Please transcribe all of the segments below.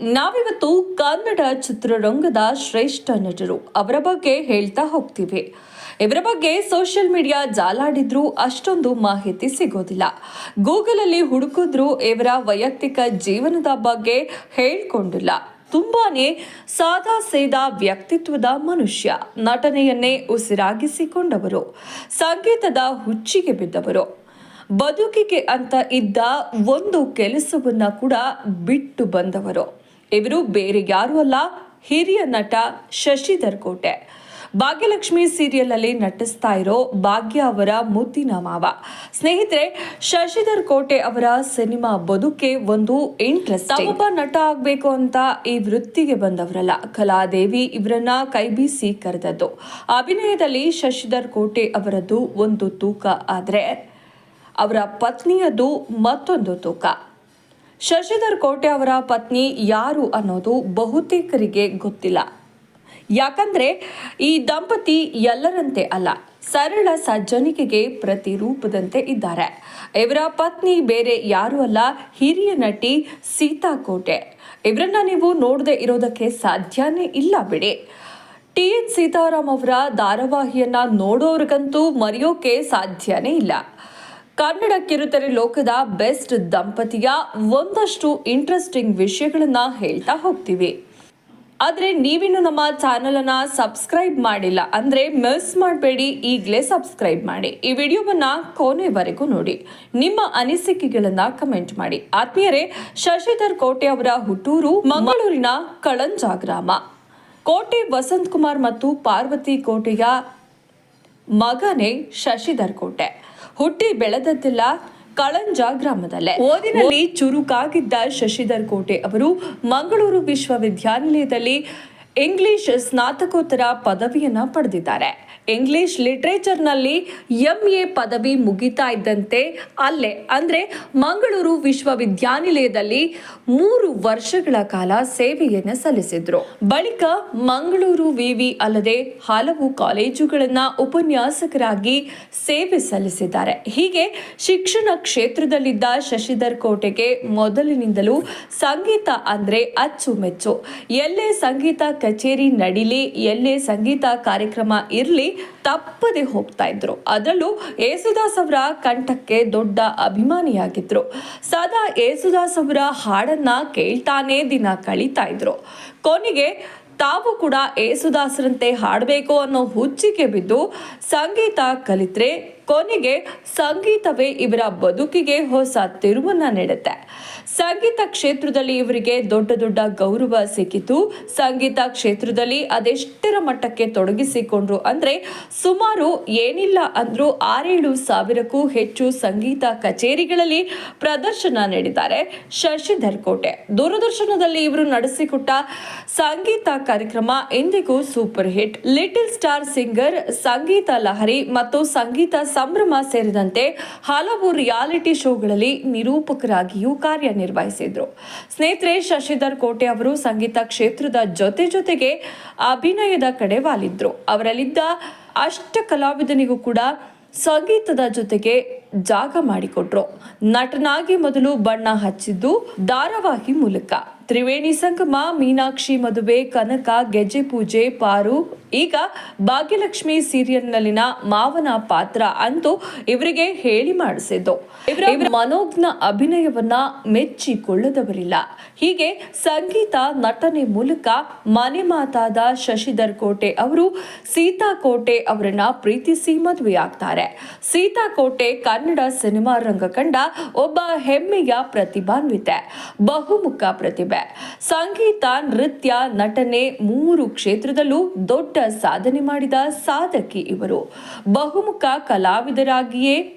ನಾವಿವತ್ತು ಕನ್ನಡ ಚಿತ್ರರಂಗದ ಶ್ರೇಷ್ಠ ನಟರು. ಅವರ ಬಗ್ಗೆ ಹೇಳ್ತಾ ಹೋಗ್ತೀವಿ. ಇವರ ಬಗ್ಗೆ ಸೋಷಿಯಲ್ ಮೀಡಿಯಾ ಜಾಲಾಡಿದ್ರು ಅಷ್ಟೊಂದು ಮಾಹಿತಿ ಸಿಗೋದಿಲ್ಲ. ಗೂಗಲ್ ಅಲ್ಲಿ ಹುಡುಕಿದ್ರು ಇವರ ವೈಯಕ್ತಿಕ ಜೀವನದ ಬಗ್ಗೆ ಹೇಳ್ಕೊಂಡಿಲ್ಲ. ತುಂಬಾನೇ ಸಾದಾ ಸೇದಾ ವ್ಯಕ್ತಿತ್ವದ ಮನುಷ್ಯ, ನಟನೆಯನ್ನೇ ಉಸಿರಾಗಿಸಿಕೊಂಡವರು, ಸಂಗೀತದ ಹುಚ್ಚಿಗೆ ಬಿದ್ದವರು. ಬದುಕಿಗೆ ಅಂತ ಇದ್ದ ಒಂದು ಕೆಲಸವನ್ನ ಕೂಡ ಬಿಟ್ಟು ಬಂದವರು. ಇವರು ಬೇರೆ ಯಾರು ಅಲ್ಲ, ಹಿರಿಯ ನಟ ಶಶಿಧರ್ ಕೋಟೆ. ಭಾಗ್ಯಲಕ್ಷ್ಮಿ ಸೀರಿಯಲ್ ಅಲ್ಲಿ ನಟಿಸ್ತಾ ಇರೋ ಭಾಗ್ಯ ಅವರ ಮುದ್ದಿನ ಮಾವ. ಸ್ನೇಹಿತರೆ, ಶಶಿಧರ್ ಕೋಟೆ ಅವರ ಸಿನಿಮಾ ಬದುಕೆ ಒಂದು ಇಂಟ್ರೆಸ್ಟ್ ಒಬ್ಬ ನಟ ಆಗ್ಬೇಕು ಅಂತ ಈ ವೃತ್ತಿಗೆ ಬಂದವರಲ್ಲ. ಕಲಾದೇವಿ ಇವರನ್ನ ಕೈಬೀಸಿ ಕರೆದದ್ದು. ಅಭಿನಯದಲ್ಲಿ ಶಶಿಧರ್ ಕೋಟೆ ಅವರದ್ದು ಒಂದು ತೂಕ ಆದ್ರೆ, ಅವರ ಪತ್ನಿಯದು ಮತ್ತೊಂದು ತೂಕ. ಶಶಿಧರ್ ಕೋಟೆ ಅವರ ಪತ್ನಿ ಯಾರು ಅನ್ನೋದು ಬಹುತೇಕರಿಗೆ ಗೊತ್ತಿಲ್ಲ. ಯಾಕಂದ್ರೆ ಈ ದಂಪತಿ ಎಲ್ಲರಂತೆ ಅಲ್ಲ, ಸರಳ ಸಜ್ಜನಿಕೆಗೆ ಪ್ರತಿರೂಪದಂತೆ ಇದ್ದಾರೆ. ಇವರ ಪತ್ನಿ ಬೇರೆ ಯಾರು ಅಲ್ಲ, ಹಿರಿಯ ನಟಿ ಸೀತಾ ಕೋಟೆ. ಇವರನ್ನ ನೀವು ನೋಡದೆ ಇರೋದಕ್ಕೆ ಸಾಧ್ಯನೇ ಇಲ್ಲ ಬಿಡಿ. ಟಿ. ಎನ್. ಸೀತಾರಾಮ್ ಅವರ ಧಾರಾವಾಹಿಯನ್ನ ನೋಡೋರ್ಗಂತೂ ಮರೆಯೋಕೆ ಸಾಧ್ಯನೇ ಇಲ್ಲ. ಕನ್ನಡ ಕಿರುತೆರೆ ಲೋಕದ ಬೆಸ್ಟ್ ದಂಪತಿಯ ಒಂದಷ್ಟು ಇಂಟ್ರೆಸ್ಟಿಂಗ್ ವಿಷಯಗಳನ್ನ ಹೇಳ್ತಾ ಹೋಗ್ತೀವಿ. ಆದ್ರೆ ನೀವಿನ್ನು ನಮ್ಮ ಚಾನಲನ್ನು ಸಬ್ಸ್ಕ್ರೈಬ್ ಮಾಡಿಲ್ಲ ಅಂದ್ರೆ ಮಿಸ್ ಮಾಡಬೇಡಿ, ಈಗಲೇ ಸಬ್ಸ್ಕ್ರೈಬ್ ಮಾಡಿ. ಈ ವಿಡಿಯೋವನ್ನು ಕೊನೆವರೆಗೂ ನೋಡಿ. ನಿಮ್ಮ ಅನಿಸಿಕೆಗಳನ್ನು ಕಮೆಂಟ್ ಮಾಡಿ. ಆತ್ಮೀಯರೇ, ಶಶಿಧರ್ ಕೋಟೆ ಅವರ ಹುಟ್ಟೂರು ಮಂಗಳೂರಿನ ಕಳಂಜ ಗ್ರಾಮ ಕೋಟೆ ವಸಂತ್ ಕುಮಾರ್ ಮತ್ತು ಪಾರ್ವತಿ ಕೋಟೆಯ ಮಗನೇ ಶಶಿಧರ್ ಕೋಟೆ. ಹುಟ್ಟಿ ಬೆಳೆದದ್ದೆಲ್ಲ ಕಳಂಜ ಗ್ರಾಮದಲ್ಲೇ. ಓದಿನಲ್ಲಿ ಚುರುಕಾಗಿದ್ದ ಶಶಿಧರ್ ಕೋಟೆ ಅವರು ಮಂಗಳೂರು ವಿಶ್ವವಿದ್ಯಾನಿಲಯದಲ್ಲಿ ಇಂಗ್ಲಿಷ್ ಸ್ನಾತಕೋತ್ತರ ಪದವಿಯನ್ನು ಪಡೆದಿದ್ದಾರೆ. ಇಂಗ್ಲಿಷ್ ಲಿಟ್ರೇಚರ್ನಲ್ಲಿ ಎಂ ಎ ಪದವಿ ಮುಗಿತಾ ಇದ್ದಂತೆ ಅಲ್ಲೇ, ಅಂದ್ರೆ ಮಂಗಳೂರು ವಿಶ್ವವಿದ್ಯಾನಿಲಯದಲ್ಲಿ ಮೂರು ವರ್ಷಗಳ ಕಾಲ ಸೇವೆಯನ್ನು ಸಲ್ಲಿಸಿದ್ರು. ಬಳಿಕ ಮಂಗಳೂರು ವಿವಿ ಅಲ್ಲದೆ ಹಲವು ಕಾಲೇಜುಗಳನ್ನು ಉಪನ್ಯಾಸಕರಾಗಿ ಸೇವೆ ಸಲ್ಲಿಸಿದ್ದಾರೆ. ಹೀಗೆ ಶಿಕ್ಷಣ ಕ್ಷೇತ್ರದಲ್ಲಿದ್ದ ಶಶಿಧರ್ ಕೋಟೆಗೆ ಮೊದಲಿನಿಂದಲೂ ಸಂಗೀತ ಅಂದ್ರೆ ಅಚ್ಚುಮೆಚ್ಚು. ಎಲ್ಲೇ ಸಂಗೀತ ಕಚೇರಿ ನಡಿಲಿ, ಎಲ್ಲೇ ಸಂಗೀತ ಕಾರ್ಯಕ್ರಮ ಇರಲಿ ತಪ್ಪದೆ ಹೋಗ್ತಾ ಇದ್ರು. ಅದರಲ್ಲೂ ಯೇಸುದಾಸ್ ಅವರ ಕಂಠಕ್ಕೆ ದೊಡ್ಡ ಅಭಿಮಾನಿಯಾಗಿದ್ರು. ಸದಾ ಯೇಸುದಾಸ್ ಅವರ ಹಾಡನ್ನ ಕೇಳ್ತಾನೆ ದಿನ ಕಳೀತಾ ಇದ್ರು. ಕೊನೆಗೆ ತಾವು ಕೂಡ ಯೇಸುದಾಸರಂತೆ ಹಾಡಬೇಕು ಅನ್ನೋ ಹುಚ್ಚಿಗೆ ಬಿದ್ದು ಸಂಗೀತ ಕಲಿತ್ರೆ ಕೊನೆಗೆ ಸಂಗೀತವೇ ಇವರ ಬದುಕಿಗೆ ಹೊಸ ತಿರುವನ್ನ ನೀಡುತ್ತೆ. ಸಂಗೀತ ಕ್ಷೇತ್ರದಲ್ಲಿ ಇವರಿಗೆ ದೊಡ್ಡ ದೊಡ್ಡ ಗೌರವ ಸಿಕ್ಕಿತು. ಸಂಗೀತ ಕ್ಷೇತ್ರದಲ್ಲಿ ಅದೆಷ್ಟರ ಮಟ್ಟಕ್ಕೆ ತೊಡಗಿಸಿಕೊಂಡ್ರು ಅಂದ್ರೆ ಸುಮಾರು ಏನಿಲ್ಲ ಅಂದ್ರೂ ಆರೇಳು ಸಾವಿರಕ್ಕೂ ಹೆಚ್ಚು ಸಂಗೀತ ಕಚೇರಿಗಳಲ್ಲಿ ಪ್ರದರ್ಶನ ನೀಡಿದ್ದಾರೆ ಶಶಿಧರ್ ಕೋಟೆ. ದೂರದರ್ಶನದಲ್ಲಿ ಇವರು ನಡೆಸಿಕೊಟ್ಟ ಸಂಗೀತ ಕಾರ್ಯಕ್ರಮ ಇಂದಿಗೂ super hit. Little star singer, Sangeetha Lahari ಮತ್ತು ಸಂಗೀತ ಸಂಭ್ರಮ ಸೇರಿದಂತೆ ಹಲವು ರಿಯಾಲಿಟಿ ಶೋಗಳಲ್ಲಿ ನಿರೂಪಕರಾಗಿಯೂ ಕಾರ್ಯನಿರ್ವಹಿಸಿದ್ರು. ಸ್ನೇಹಿತರೆ, ಶಶಿಧರ್ ಕೋಟೆ ಅವರು ಸಂಗೀತ ಕ್ಷೇತ್ರದ ಜೊತೆ ಜೊತೆಗೆ ಅಭಿನಯದ ಕಡೆ ವಾಲಿದ್ರು ಅವರಲ್ಲಿದ್ದ ಅಷ್ಟ ಕಲಾವಿದನಿಗೂ ಕೂಡ ಸಂಗೀತದ ಜೊತೆಗೆ ಜಾಗ ಮಾಡಿಕೊಟ್ರು. ನಟನಾಗಿ ಮೊದಲು ಬಣ್ಣ ಹಚ್ಚಿದ್ದು ಧಾರಾವಾಹಿ ಮೂಲಕ. ತ್ರಿವೇಣಿ ಸಂಗಮ, ಮೀನಾಕ್ಷಿ ಮದುವೆ, ಕನಕ ಗೆಜ್ಜೆ ಪೂಜೆ, ಪಾರು ಈಗ ಭಾಗ್ಯಲಕ್ಷ್ಮಿ ಸೀರಿಯಲ್ನಲ್ಲಿನ ಮಾವನ ಪಾತ್ರ ಅಂತೂ ಇವರಿಗೆ ಹೇಳಿ ಮಾಡಿಸಿದ್ದು. ಇವರ ಮನೋಜ್ಞ ಅಭಿನಯವನ್ನ ಮೆಚ್ಚಿಕೊಳ್ಳದವರಿಲ್ಲ. ಹೀಗೆ ಸಂಗೀತ ನಟನೆ ಮೂಲಕ ಮನೆ ಮಾತಾದ ಶಶಿಧರ್ ಕೋಟೆ ಅವರು ಸೀತಾ ಕೋಟೆ ಅವರನ್ನ ಪ್ರೀತಿಸಿ ಮದುವೆಯಾಗ್ತಾರೆ. ಸೀತಾ ಕೋಟೆ ಕನ್ನಡ ಸಿನಿಮಾ ರಂಗ ಕಂಡ ಒಬ್ಬ ಹೆಮ್ಮೆಯ ಪ್ರತಿಭಾನ್ವಿತೆ, ಬಹುಮುಖ ಪ್ರತಿಭೆ. ಸಂಗೀತ, ನೃತ್ಯ, ನಟನೆ ಮೂರು ಕ್ಷೇತ್ರದಲ್ಲೂ ದೊಡ್ಡ ಸಾಧನೆ ಮಾಡಿದ ಸಾಧಕಿ ಇವರು. ಬಹುಮುಖ ಕಲಾವಿದರಾಗಿಯೇ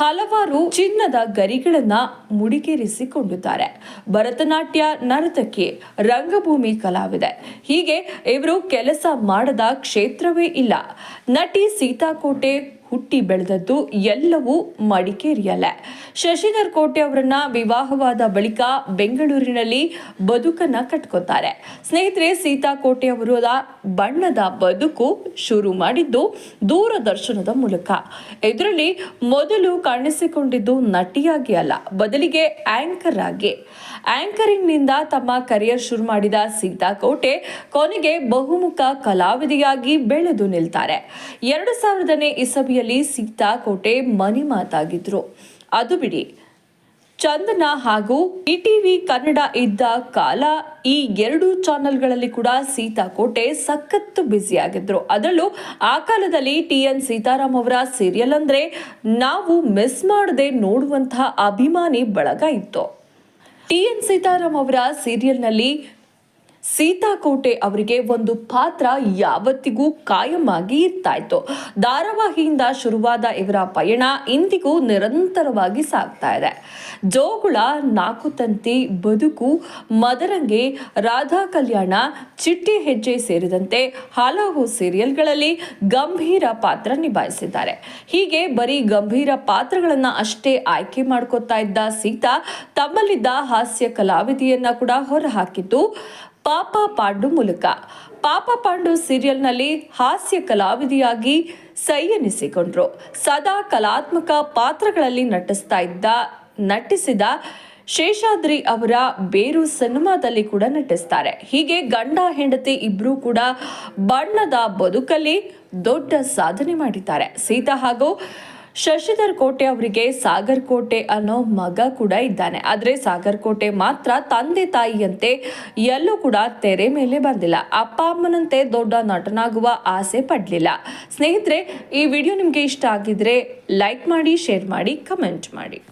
ಹಲವಾರು ಚಿನ್ನದ ಗರಿಗಳನ್ನ ಮುಡಿಗೇರಿಸಿಕೊಂಡಿದ್ದಾರೆ. ಭರತನಾಟ್ಯ ನರ್ತಕಿ ರಂಗಭೂಮಿ ಕಲಾವಿದೆ. ಹೀಗೆ ಇವರು ಕೆಲಸ ಮಾಡದ ಕ್ಷೇತ್ರವೇ ಇಲ್ಲ. ನಟಿ ಸೀತಾಕೋಟೆ ಹುಟ್ಟಿ ಬೆಳೆದದ್ದು ಎಲ್ಲವೂ ಮಡಿಕೇರಿಯಲ್ಲೇ. ಶಶಿಧರ್ ಕೋಟೆ ಅವರನ್ನ ವಿವಾಹವಾದ ಬಳಿಕ ಬೆಂಗಳೂರಿನಲ್ಲಿ ಬದುಕನ್ನ ಕಟ್ಕೋತಾರೆ. ಸ್ನೇಹಿತರೆ ಸೀತಾ ಕೋಟೆ ಅವರ ಬಣ್ಣದ ಬದುಕು ಶುರು ಮಾಡಿದ್ದು ದೂರದರ್ಶನದ ಮೂಲಕ. ಇದರಲ್ಲಿ ಮೊದಲು ಕಾಣಿಸಿಕೊಂಡಿದ್ದು ನಟಿಯಾಗಿ ಅಲ್ಲ, ಬದಲಿಗೆ ಆಂಕರ್ ಆಗಿ. ಆಂಕರಿಂಗ್ನಿಂದ ತಮ್ಮ ಕರಿಯರ್ ಶುರು ಮಾಡಿದ ಸೀತಾ ಕೋಟೆ ಕೊನೆಗೆ ಬಹುಮುಖ ಕಲಾವಿದೆಯಾಗಿ ಬೆಳೆದು ನಿಲ್ತಾರೆ. ಎರಡು ಸಾವಿರದನೇ ಇಸವಿಯಲ್ಲಿ ಸೀತಾ ಕೋಟೆ ಮನಿ ಮಾತಾಗಿದ್ರು ಅದು ಬಿಡಿ ಚಂದನ ಹಾಗೂ ಇಟಿವಿ ಕನ್ನಡ ಇದ್ದ ಕಾಲ ಈ ಎರಡು ಚಾನೆಲ್ಗಳಲ್ಲಿ ಕೂಡ ಸೀತಾಕೋಟೆ ಸಖತ್ತು ಬ್ಯುಸಿಯಾಗಿದ್ರು ಅದರಲ್ಲೂ ಆ ಕಾಲದಲ್ಲಿ ಟಿ ಎನ್ ಸೀತಾರಾಮ್ ಅವರ ಸೀರಿಯಲ್ ಅಂದ್ರೆ ನಾವು ಮಿಸ್ ಮಾಡದೆ ನೋಡುವಂತಹ ಅಭಿಮಾನಿ ಬಳಗ ಇತ್ತು. ಟಿ ಎನ್ ಸೀತಾರಾಮ್ ಅವರ ಸೀರಿಯಲ್ನಲ್ಲಿ ಸೀತಾಕೋಟೆ ಅವರಿಗೆ ಒಂದು ಪಾತ್ರ ಯಾವತ್ತಿಗೂ ಕಾಯಮಾಗಿ ಇರ್ತಾ ಇತ್ತು ಧಾರಾವಾಹಿಯಿಂದ ಶುರುವಾದ ಇವರ ಪಯಣ ಇಂದಿಗೂ ನಿರಂತರವಾಗಿ ಸಾಗ್ತಾ ಇದೆ. ಜೋಗುಳ, ನಾಕುತಂತಿ, ಬದುಕು, ಮದರಂಗೆ, ರಾಧಾ ಕಲ್ಯಾಣ, ಚಿಟ್ಟಿ ಹೆಜ್ಜೆ ಸೇರಿದಂತೆ ಹಲವು ಸೀರಿಯಲ್ಗಳಲ್ಲಿ ಗಂಭೀರ ಪಾತ್ರ ನಿಭಾಯಿಸಿದ್ದಾರೆ. ಹೀಗೆ ಬರೀ ಗಂಭೀರ ಪಾತ್ರಗಳನ್ನು ಅಷ್ಟೇ ಆಯ್ಕೆ ಮಾಡ್ಕೋತಾ ಇದ್ದ ಸೀತಾ ತಮ್ಮಲ್ಲಿದ್ದ ಹಾಸ್ಯ ಕಲಾವಿದೆಯನ್ನ ಕೂಡ ಹೊರಹಾಕಿದ್ದು ಪಾಪ ಪಾಂಡು ಮೂಲಕ. ಪಾಪ ಪಾಂಡು ಸೀರಿಯಲ್ನಲ್ಲಿ ಹಾಸ್ಯ ಕಲಾವಿದೆಯಾಗಿ ಸೈ ಎನಿಸಿಕೊಂಡ್ರು ಸದಾ ಕಲಾತ್ಮಕ ಪಾತ್ರಗಳಲ್ಲಿ ನಟಿಸ್ತಾ ಇದ್ದ, ನಟಿಸಿದ ಶೇಷಾದ್ರಿ ಅವರ ಬೇರು ಸಿನಿಮಾದಲ್ಲಿ ಕೂಡ ನಟಿಸ್ತಾರೆ. ಹೀಗೆ ಗಂಡ, ಹೆಂಡತಿ ಇಬ್ಬರೂ ಕೂಡ ಬಣ್ಣದ ಬದುಕಲ್ಲಿ ದೊಡ್ಡ ಸಾಧನೆ ಮಾಡಿದ್ದಾರೆ. ಸೀತಾ ಹಾಗೂ ಶಶಿಧರ್ ಕೋಟೆ ಅವರಿಗೆ ಸಾಗರ್ ಕೋಟೆ ಅನ್ನೋ ಮಗ ಕೂಡ ಇದ್ದಾನೆ. ಆದರೆ ಸಾಗರ್ ಕೋಟೆ ಮಾತ್ರ ತಂದೆ ತಾಯಿಯಂತೆ ಎಲ್ಲೂ ಕೂಡ ತೆರೆ ಮೇಲೆ ಬಂದಿಲ್ಲ. ಅಪ್ಪ ಅಮ್ಮನಂತೆ ದೊಡ್ಡ ನಟನಾಗುವ ಆಸೆ ಪಡಲಿಲ್ಲ. ಸ್ನೇಹಿತರೆ, ಈ ವಿಡಿಯೋ ನಿಮಗೆ ಇಷ್ಟ ಆಗಿದ್ರೆ ಲೈಕ್ ಮಾಡಿ, ಶೇರ್ ಮಾಡಿ, ಕಮೆಂಟ್ ಮಾಡಿ.